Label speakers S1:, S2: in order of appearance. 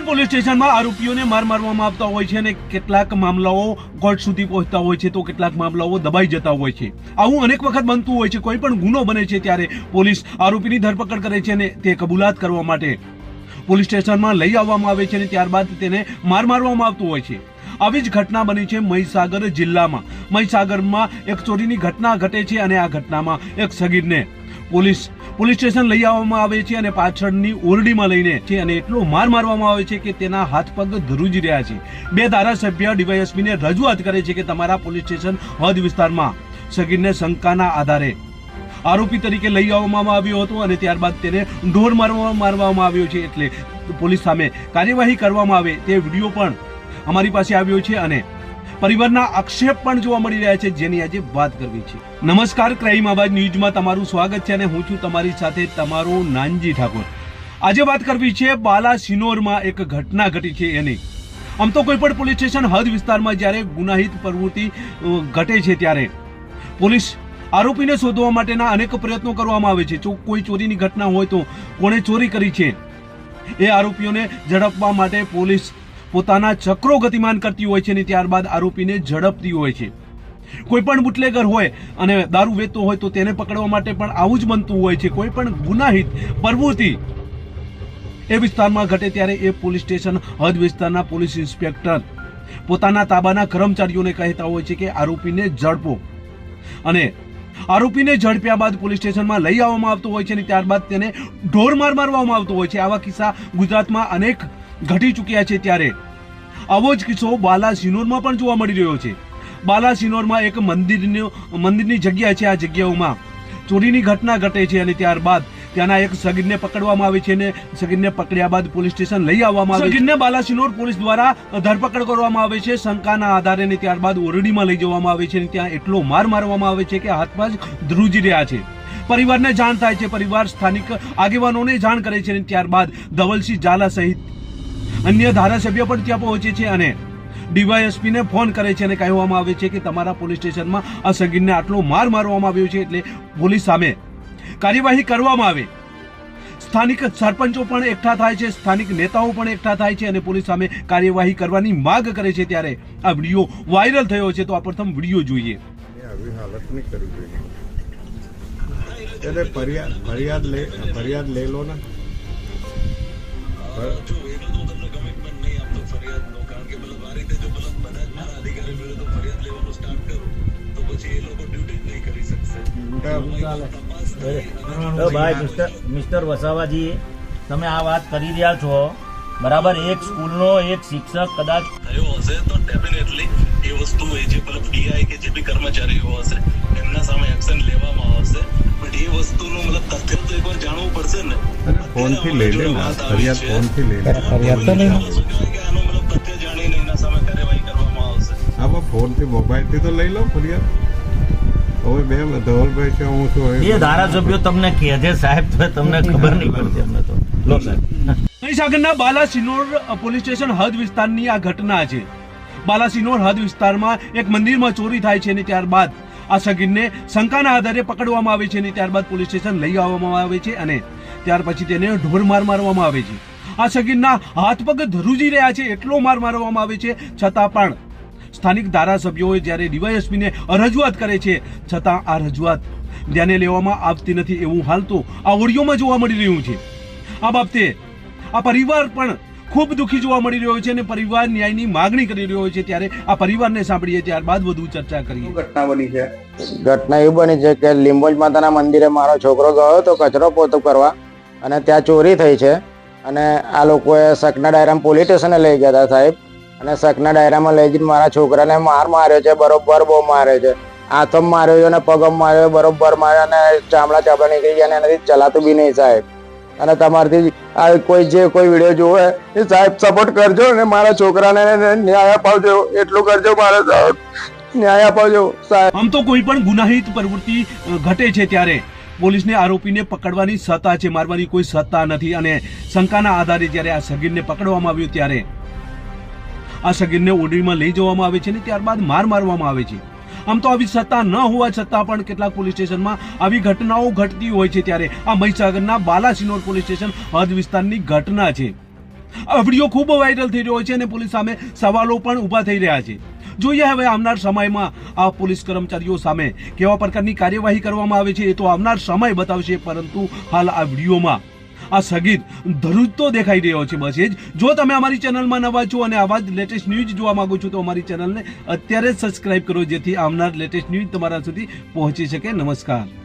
S1: Police સ્ટેશનમાં આરોપીઓને માર મારવામાં આવતા હોય છે અને કેટલાક મામલાઓ કોર્ટ સુધી પહોંચતા હોય છે તો કેટલાક મામલાઓ દબાઈ જતા હોય છે. આવું અનેક વખત બનતું હોય છે. કોઈ પણ ગુનો બને છે ત્યારે પોલીસ આરોપીની ધરપકડ કરે છે અને તે કબૂલાત કરવા માટે પોલીસ સ્ટેશનમાં લઈ આવવામાં આવે છે અને ત્યારબાદ તેને માર મારવામાં આવતું હોય છે. આવી જ ઘટના બની છે મહીસાગર જિલ્લામાં. મહીસાગરમાં એક ચોરીની ઘટના ઘટે છે અને આ ઘટનામાં એક સગીરને પોલીસ પોલીસ સ્ટેશન લઈ આવવામાં આવે છે અને પાછળની ઓરડીમાં લઈને છે અને એટલો માર મારવામાં આવે છે કે તેના હાથ પગ ધ્રુજી રહ્યા છે. બે ધારાસભ્ય ડીવાયએસપીને રજૂઆત કરે છે કે તમારા પોલીસ સ્ટેશન હદ વિસ્તારમાં સગીરને શંકાના આધારે આરોપી તરીકે લઈ આવવામાં આવ્યો હતો અને ત્યારબાદ તેને ઢોર મારવા મારવામાં આવ્યો છે એટલે પોલીસ સામે કાર્યવાહી કરવામાં આવે તે વીડિયો પણ અમારી પાસે આવ્યો છે અને પરિવારના આક્ષેપ પણ જોવા મળી રહ્યા છે, જેની આજે વાત કરવી છે. નમસ્કાર, ક્રાઇમ અવાજ ન્યૂઝમાં તમારું સ્વાગત છે અને હું છું તમારી સાથે તમારો નાનજી ઠાકોર. આજે વાત કરવી છે બાલા સિનોરમાં એક ઘટના ઘટી છે એની. આમ તો કોઈ પણ પોલીસ સ્ટેશન હદ વિસ્તારમાં જ્યારે ગુનાહિત પ્રવૃત્તિ ઘટે છે ત્યારે. પોલીસ આરોપીને શોધવા માટેના અનેક પ્રયત્નો કરવામાં આવે છે. જો કોઈ ચોરીની ઘટના હોય તો કોણે ચોરી કરી છે? એ આરોપીઓને ઝડપવા માટે પોલીસ પોતાના ચક્રો ગતિમાન કરતી હોય છે અને ત્યારબાદ આરોપીને ઝડપતી હોય છે. કોઈ પણ બુટલેગર હોય અને દારૂ વેચતો હોય તો તેને પકડવા માટે પણ આવું જ બનતું હોય છે. કોઈ પણ ગુનાહિત પ્રવૃત્તિ એ વિસ્તારમાં ઘટે ત્યારે એ પોલીસ સ્ટેશન હદ વિસ્તારના પોલીસ ઇન્સ્પેક્ટર પોતાના તાબાના કર્મચારીઓને કહેતા હોય છે કે આરોપીને ઝડપો. અને આરોપીને ઝડપ્યા બાદ પોલીસ સ્ટેશનમાં લઈ આવવામાં આવતો હોય છે અને ત્યારબાદ તેને ઢોર માર મારવામાં આવતો હોય છે. આવા કિસ્સા ગુજરાતમાં અનેક ઘટી ચૂક્યા છે ત્યારે. આવો જ કિસ્સો બાલાસિનોરમાં પણ જોવા મળી રહ્યો છે. બાલાસિનોરમાં એક મંદિરનો, મંદિરની જગ્યા છે આ જગ્યાઓમાં. ચોરીની ઘટના ઘટે છે અને ત્યારબાદ ત્યાંના એક સગીરને પકડવામાં આવે છે અને સગીરને પકડ્યા બાદ પોલીસ સ્ટેશન લઈ આવવામાં આવે છે. સગીરને બાલાસિનોર પોલીસ દ્વારા ધરપકડ કરવામાં આવે છે. શંકાના આધારે અને ત્યારબાદ ઓરડીમાં લઈ જવામાં આવે છે અને ત્યાં એટલો માર મારવામાં આવે છે કે હાથમાં જ ધ્રુજી રહ્યા છે. પરિવારને જાણ થાય છે. પરિવાર સ્થાનિક આગેવાનોને જાણ કરે છે અને ત્યારબાદ ધવલસિંહ ઝાલા સહિત અન્ય ધારાસભ્ય પણ ત્યાં પહોંચે છે અને ડીવાયએસપીને ફોન કરે છે અને કહેવામાં આવે છે કે તમારા પોલીસ સ્ટેશનમાં આ સગીરને આટલો માર મારવામાં આવ્યો છે એટલે પોલીસ સામે કાર્યવાહી કરવામાં આવે. સ્થાનિક સરપંચો પણ એકઠા થાય છે, સ્થાનિક નેતાઓ પણ એકઠા થાય છે અને પોલીસ સામે કાર્યવાહી કરવાની માંગ કરે છે ત્યારે આ વીડિયો વાયરલ થયો છે. તો આ પ્રથમ વીડિયો જોઈએ.
S2: ફરિયાદ ફરિયાદ લે, ફરિયાદ લઈ લો ને.
S3: તો
S4: ભાઈ મિસ્ટર મિસ્ટર વસાવાજી તમે આ વાત કરી રહ્યા છો. બરાબર એક સ્કૂલનો એક શિક્ષક કદાચ
S3: થયો હશે તો ડેફિનેટલી એ વસ્તુ એ જે મતલબ ડીઆઈ કે જે બી કર્મચારીઓ હશે એમના સામે એક્શન લેવામાં આવશે. બટ એ વસ્તુનું મતલબ તથ્ય તો એકવાર જાણવું પડશે ને.
S2: ફોનથી લઈ લે ફરિયાદ ફોનથી લઈ લે.
S4: ફરિયાદ તો નહીં.
S3: કે આનો મતલબ તથ્ય જાણીને એના સામે કાર્યવાહી કરવામાં આવશે.
S2: આમાં ફોનથી મોબાઈલથી તો લઈ લો ફરિયાદ. બે ધવલભાઈ છે હું છું
S4: એ ધારાસભ્યો તમને કહે છે સાહેબ તો તમને ખબર નહીં પડતી અમને તો. લો સાહેબ.
S1: મહીસાગરના બાલાસિનોર પોલીસ સ્ટેશન હદ વિસ્તારની આ ઘટના છે. બાલાસિનોર હદ વિસ્તારમાં એક મંદિરમાં ચોરી થાય છે અને ત્યારબાદ આ સગીરને શંકાના આધારે પકડવામાં આવે છે અને ત્યારબાદ પોલીસ સ્ટેશન લઈ આવવામાં આવે છે અને ત્યાર પછી તેને ઢોર માર મારવામાં આવે છે. આ સગીરના હાથ પગ ધ્રુજી રહ્યા છે એટલો માર મારવામાં આવે છે છતાં પણ સ્થાનિક ધારાસભ્યોએ જ્યારે ડીવાયએસપીને રજૂઆત કરે છે છતાં આ રજૂઆત ધ્યાને લેવામાં આવતી નથી એવું હાલ તો આ ઓડિયોમાં જોવા મળી રહ્યું છે. આ બાબતે આ પરિવાર પણ ખૂબ દુઃખી જોવા મળી રહ્યો છે અને પરિવાર ન્યાયની માગણી કરી રહ્યો છે ત્યારે આ પરિવારને સાંભળીએ ત્યારબાદ વધુ ચર્ચા કરીએ.
S5: ઘટના બની છે?
S6: ઘટના એવી બની છે કે લીંબોજ માતાના મંદિરે મારો છોકરો ગયો હતો કચરો પોતો કરવા અને ત્યાં ચોરી થઈ છે અને આ લોકોએ સકના ડાયરામ પોલીસ સ્ટેશને લઈ ગયા હતા સાહેબ. અને શકના ડાયરામાં લઈ જઈને મારા છોકરાને માર માર્યો છે, બરોબર બહુ માર્યો છે. હાથમ માર્યો છે અને પગમ માર્યો બરોબર માર્યો અને ચામડા ચામડા નીકળી ગયા અને એનાથી ચલાતું બી નહીં સાહેબ. અને તમારથી આ કોઈ જે કોઈ વીડિયો જોવે એ સાહેબ સપોર્ટ કરજો અને મારા છોકરાને ન્યાય અપાવજો, એટલું કરજો મારે સાહેબ. ન્યાય અપાવજો સાહેબ.
S1: આમ તો કોઈ પણ ગુનાહિત પ્રવૃત્તિ ઘટે છે ત્યારે. પોલીસને આરોપીને પકડવાની સત્તા છે, મારવાની કોઈ સત્તા નથી અને શંકાના આધારે જ્યારે આ સગીરને પકડવામાં આવ્યું ત્યારે. આ સગીરને ઓરડીમાં લઈ જવામાં આવે છે અને ત્યારબાદ માર મારવામાં આવે છે. આમ તો આવી સત્તા ન હોવા છતાં પણ કેટલાક પોલીસ સ્ટેશનમાં આવી ઘટનાઓ ઘટતી હોય છે ત્યારે આ મહીસાગરના બાલાસિનોર પોલીસ સ્ટેશન હદ વિસ્તારની ઘટના છે. આ વીડિયો ખૂબ વાયરલ થઈ રહ્યો છે અને પોલીસ સામે સવાલો પણ ઊભા થઈ રહ્યા છે. જોઈએ હવે આવનાર સમયમાં આ પોલીસ કર્મચારીઓ સામે કેવા પ્રકારની કાર્યવાહી કરવામાં આવે છે એ તો આવનાર સમય બતાવશે, પરંતુ હાલ આ વિડીયોમાં આ સગીર તો દેખાઈ રહ્યો છે બસ એ જ. જો તમે અમારી ચેનલમાં નવા છો અને આવા જ લેટેસ્ટ ન્યૂઝ જોવા માગો છો તો અમારી ચેનલને અત્યારે જ સબસ્ક્રાઈબ કરો જેથી આવનાર લેટેસ્ટ ન્યૂઝ તમારા સુધી પહોંચી શકે. નમસ્કાર.